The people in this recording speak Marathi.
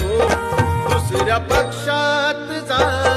दुसऱ्या पक्षात जा.